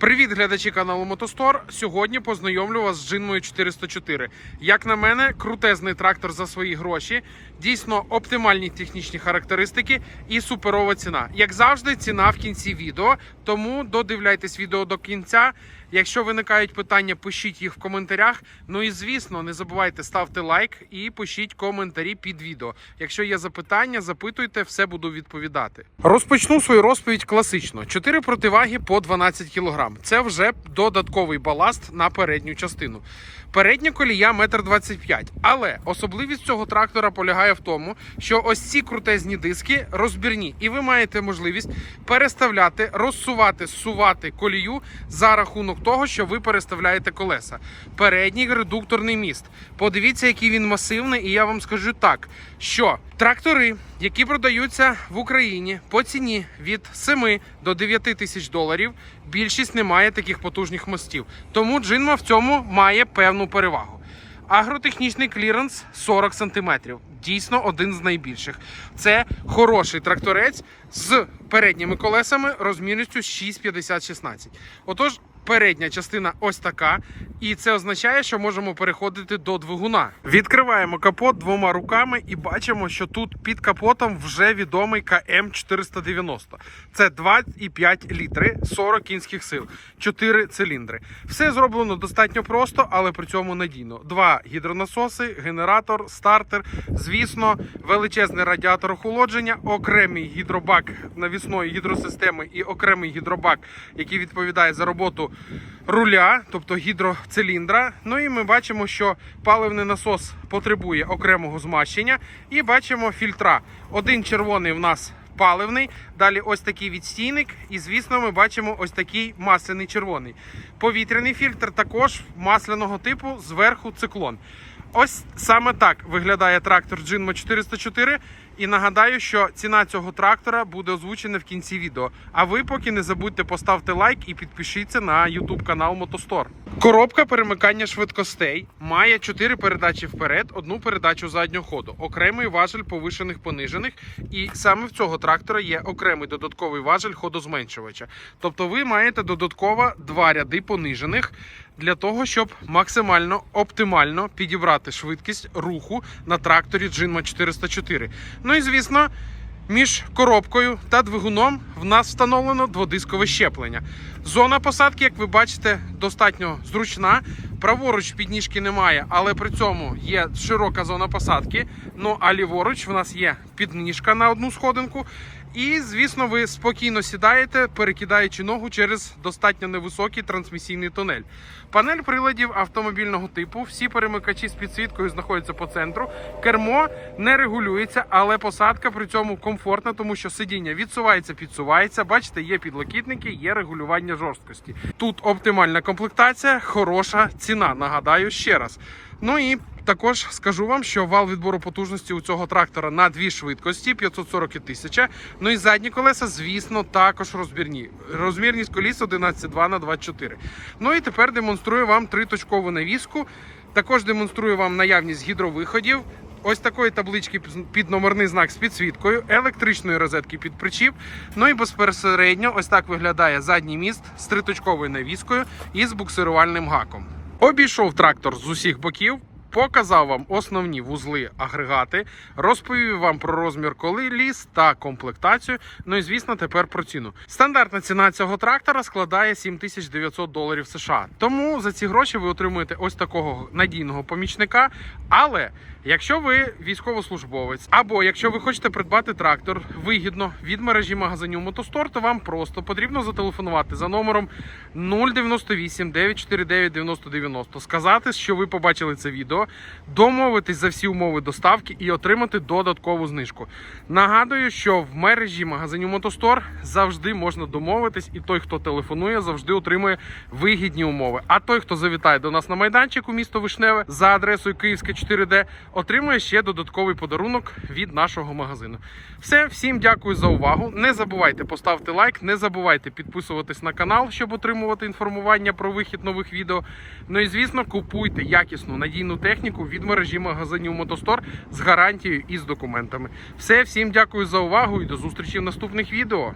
Привіт, глядачі каналу Мотостор. Сьогодні познайомлю вас з Джинмою 404. Як на мене, крутезний трактор за свої гроші, дійсно оптимальні технічні характеристики і суперова ціна. Як завжди, ціна в кінці відео. Тому додивляйтесь відео до кінця. Якщо виникають питання, пишіть їх в коментарях. Ну і звісно, не забувайте ставте лайк і пишіть коментарі під відео. Якщо є запитання, запитуйте, все буду відповідати. Розпочну свою розповідь класично: 4 противаги по 12 кг. Це вже додатковий баласт на передню частину. Передня колія 1,25 м. Але особливість цього трактора полягає в тому, що ось ці крутезні диски розбірні, і ви маєте можливість переставляти, розсувати, зсувати колію за рахунок того, що ви переставляєте колеса. Передній редукторний міст. Подивіться, який він масивний, і я вам скажу так, що трактори, які продаються в Україні по ціні від 7 до 9 тисяч доларів, більшість не має таких потужних мостів. Тому Джинма в цьому має певну перевагу. Агротехнічний кліренс 40 см. Дійсно один з найбільших. Це хороший тракторець з передніми колесами розмірністю 6,50-16. Отож, передня частина ось така, і це означає, що можемо переходити до двигуна. Відкриваємо капот двома руками і бачимо, що тут під капотом вже відомий КМ 490. Це 2,5 літри, 40 кінських сил, 4 циліндри. Все зроблено достатньо просто, але при цьому надійно. Два гідронасоси, генератор, стартер, звісно, величезний радіатор охолодження, окремий гідробак навісної гідросистеми і окремий гідробак, який відповідає за роботу руля, тобто гідроциліндра. Ну і ми бачимо, що паливний насос потребує окремого змащення. І бачимо фільтра. Один червоний в нас паливний, далі ось такий відстійник, і звісно, ми бачимо ось такий масляний червоний. Повітряний фільтр також масляного типу, зверху циклон. Ось саме так виглядає трактор Jinmo 404. І нагадаю, що ціна цього трактора буде озвучена в кінці відео. А ви поки не забудьте поставити лайк і підпишіться на YouTube канал Мотостор. Коробка перемикання швидкостей має 4 передачі вперед, одну передачу заднього ходу, окремий важель повишених понижених. І саме в цього трактора є окремий додатковий важель ходозменшувача. Тобто ви маєте додатково два ряди понижених для того, щоб максимально оптимально підібрати швидкість руху на тракторі Jinma 404. Ну і звісно. Між коробкою та двигуном в нас встановлено дводискове щеплення. Зона посадки, як ви бачите, достатньо зручна. Праворуч підніжки немає, але при цьому є широка зона посадки. Ну а ліворуч в нас є підніжка на одну сходинку. І, звісно, ви спокійно сідаєте, перекидаючи ногу через достатньо невисокий трансмісійний тунель. Панель приладів автомобільного типу. Всі перемикачі з підсвіткою знаходяться по центру. Кермо не регулюється, але посадка при цьому комфортна, тому що сидіння відсувається, підсувається. Бачите, є підлокітники, є регулювання жорсткості. Тут оптимальна комплектація, хороша ціна. Нагадаю ще раз. Ну і також скажу вам, що вал відбору потужності у цього трактора на дві швидкості 540 і 1000. Ну і задні колеса, звісно, також розбірні. Розмірність коліс 11,2 на 24. Ну і тепер демонструю вам триточкову навіску. Також демонструю вам наявність гідровиходів. Ось такої таблички під номерний знак з підсвіткою, електричної розетки під причіп. Ну і безпосередньо ось так виглядає задній міст з триточковою навіскою і з буксирувальним гаком. Обійшов трактор з усіх боків. Показав вам основні вузли агрегати, розповів вам про розмір коліс та комплектацію. Ну і звісно, тепер про ціну. Стандартна ціна цього трактора складає 7900 доларів США. Тому за ці гроші ви отримуєте ось такого надійного помічника. Але якщо ви військовослужбовець, або якщо ви хочете придбати трактор вигідно від мережі магазинів Мотостор, то вам просто потрібно зателефонувати за номером 098 949 9090, сказати, що ви побачили це відео, домовитись за всі умови доставки і отримати додаткову знижку. Нагадую, що в мережі магазинів Мотостор завжди можна домовитись, і той, хто телефонує, завжди отримує вигідні умови. А той, хто завітає до нас на майданчик у місто Вишневе за адресою Київське 4D, отримує ще додатковий подарунок від нашого магазину. Все, всім дякую за увагу. Не забувайте поставити лайк, не забувайте підписуватись на канал, щоб отримувати інформування про вихід нових відео. Ну і звісно, купуйте якісну надійну техніку від мережі магазинів Мотостор з гарантією і з документами. Все, всім дякую за увагу і до зустрічі в наступних відео.